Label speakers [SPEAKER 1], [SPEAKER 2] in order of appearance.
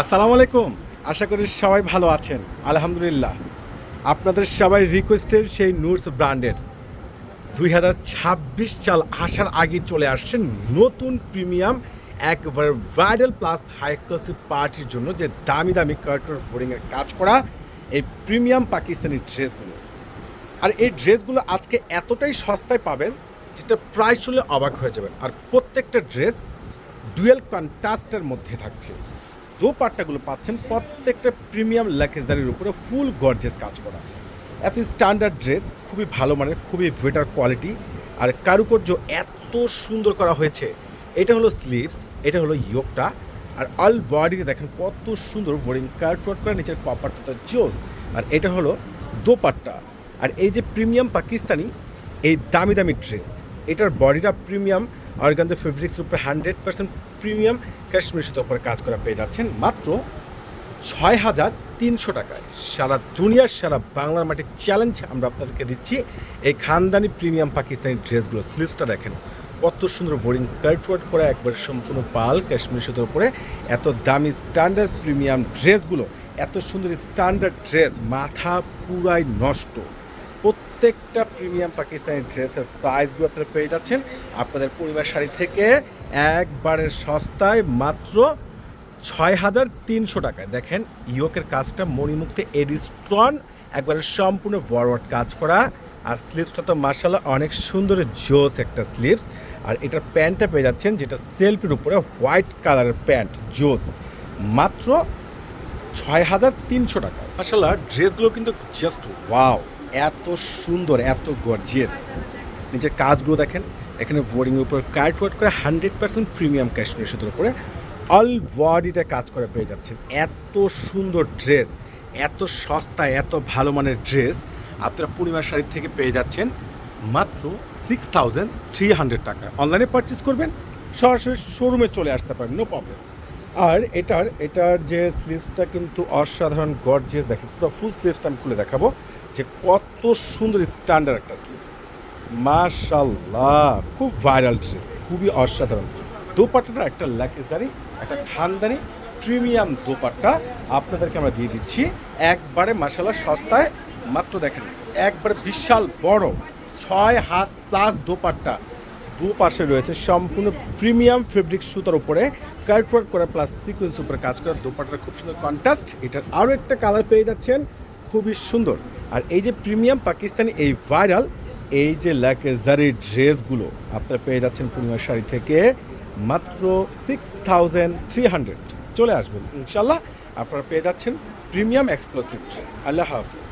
[SPEAKER 1] আসসালামু আলাইকুম। আশা করি সবাই ভালো আছেন। আলহামদুলিল্লাহ। আপনাদের সবাই রিকোয়েস্টের সেই নুটস ব্র্যান্ডের দুই হাজার ছাব্বিশ সাল আসার আগে চলে আসছেন নতুন প্রিমিয়াম একবার ভাইরাল প্লাস হাই ক্লাসি পার্টির জন্য যে দামি দামি কার্টর বোর্ডিংয়ের কাজ করা এই প্রিমিয়াম পাকিস্তানি ড্রেসগুলো আর এই ড্রেসগুলো আজকে এতটাই সস্তায় পাবেন যেটা প্রায় শুনলে অবাক হয়ে যাবেন। আর প্রত্যেকটা ড্রেস ডুয়েল কন্ট্রাস্টের মধ্যে থাকছে। দোপাট্টাগুলো পাচ্ছেন প্রত্যেকটা প্রিমিয়াম ল্যাকেজারির উপরে ফুল গর্জেস কাজ করা। এত স্ট্যান্ডার্ড ড্রেস খুবই ভালো মানের, খুবই বেটার কোয়ালিটি আর কারুকার্য এত সুন্দর করা হয়েছে। এটা হলো স্লিভস এটা হলো ইয়োকটা আর অল বডিতে দেখেন কত সুন্দর বোরিং কার্ট ওয়ার্ক করা, নিচের কপারটা জোস আর এটা হলো দোপাট্টা। আর এই যে প্রিমিয়াম পাকিস্তানি, এই দামি দামি ড্রেস এটার বডিটা প্রিমিয়াম অর্গানজা ফেব্রিক্সের উপরে হান্ড্রেড পার্সেন্ট প্রিমিয়াম কাশ্মীর সুতোর উপরে কাজ করা পেয়ে যাচ্ছেন মাত্র ছয় হাজার তিনশো টাকায়। সারা দুনিয়ার সারা বাংলার মাটির চ্যালেঞ্জ আমরা আপনাদেরকে দিচ্ছি। এই খানদানি প্রিমিয়াম পাকিস্তানি ড্রেসগুলো স্লিভসটা দেখেন, কত সুন্দর বোরিং কার্টওয়ার্ড করা, একবার সম্পূর্ণ পাল কাশ্মীর সুতোর উপরে এত দামি স্ট্যান্ডার্ড প্রিমিয়াম ড্রেসগুলো, এত সুন্দর স্ট্যান্ডার্ড ড্রেস মাথা পুরাই নষ্ট। প্রত্যেকটা প্রিমিয়াম পাকিস্তানি ড্রেসের প্রাইসগুলো আপনারা পেয়ে যাচ্ছেন। আপনাদের পরিবার শাড়ি থেকে একবারের সস্তায় মাত্র ছয় হাজার তিনশো টাকায়। দেখেন ইয়োকের কাজটা মণিমুক্তে এডিস্ট্রন একবারে সম্পূর্ণ ফরওয়ার্ড কাজ করা। আর স্লিপসটা তো মার্শাল্লাহ অনেক সুন্দর জোস একটা স্লিপস আর এটার প্যান্টটা পেয়ে যাচ্ছেন, যেটা সেলফির উপরে হোয়াইট কালারের প্যান্ট, জোস। মাত্র ছয় হাজার তিনশো টাকা মার্শাল্লাহ ড্রেসগুলো কিন্তু জাস্ট ওয়াও এত সুন্দর, এত গর্জিয়াস নিজের কাজগুলো দেখেন, এখানে বোর্ডিংয়ের উপর কার্ট ওয়ার্ক করে হান্ড্রেড পার্সেন্ট প্রিমিয়াম কাশ্মীর সুতোর উপরে অল বডিতে কাজ করে পেয়ে যাচ্ছেন। এত সুন্দর ড্রেস এত সস্তা, এত ভালো মানের ড্রেস আপনারা পূর্ণিমার শাড়ি থেকে পেয়ে যাচ্ছেন মাত্র সিক্স থাউজেন্ড থ্রি হান্ড্রেড টাকা অনলাইনে পারচেস করবেন, সরাসরি শোরুমে চলে আসতে পারেন নো প্রবলেম আর এটার এটার যে স্লিভসটা কিন্তু অসাধারণ গর্জেস দেখেন পুরো ফুল স্লিভসটা আমি খুলে দেখাবো, যে কত সুন্দর স্ট্যান্ডার্ড একটা স্লিভস মাশাল্লাহ খুব ভাইরাল ড্রেস খুবই অসাধারণ। দোপাট্টাটা একটা ল্যাকেজারি একটা খানদানি প্রিমিয়াম দোপাট্টা আপনাদেরকে আমরা দিয়ে দিচ্ছি। একবারে মাসাল্লাহ সস্তায়, মাত্র দেখেন, একবারে বিশাল বড়, ছয় হাত প্লাস দোপাট্টা। দুপাশে রয়েছে সম্পূর্ণ প্রিমিয়াম ফেব্রিক সুতার উপরে কার্টওয়ার্ক করা প্লাস সিকোয়েন্স উপরে কাজ করা দোপাট্টার খুব সুন্দর কন্ট্রাস্ট এটার আরও একটা কালার পেয়ে যাচ্ছেন, খুবই সুন্দর। আর এই যে প্রিমিয়াম পাকিস্তানি এই ভাইরাল এই যে ল্যাকেজারি ড্রেসগুলো আপনারা পেয়ে যাচ্ছেন পূর্ণিমা শাড়ি থেকে মাত্র সিক্স থাউজেন্ড থ্রি হান্ড্রেড চলে আসবেন ইনশাল্লাহ আপনারা পেয়ে যাচ্ছেন প্রিমিয়াম এক্সক্লুসিভ ড্রেস আল্লাহ হাফিজ।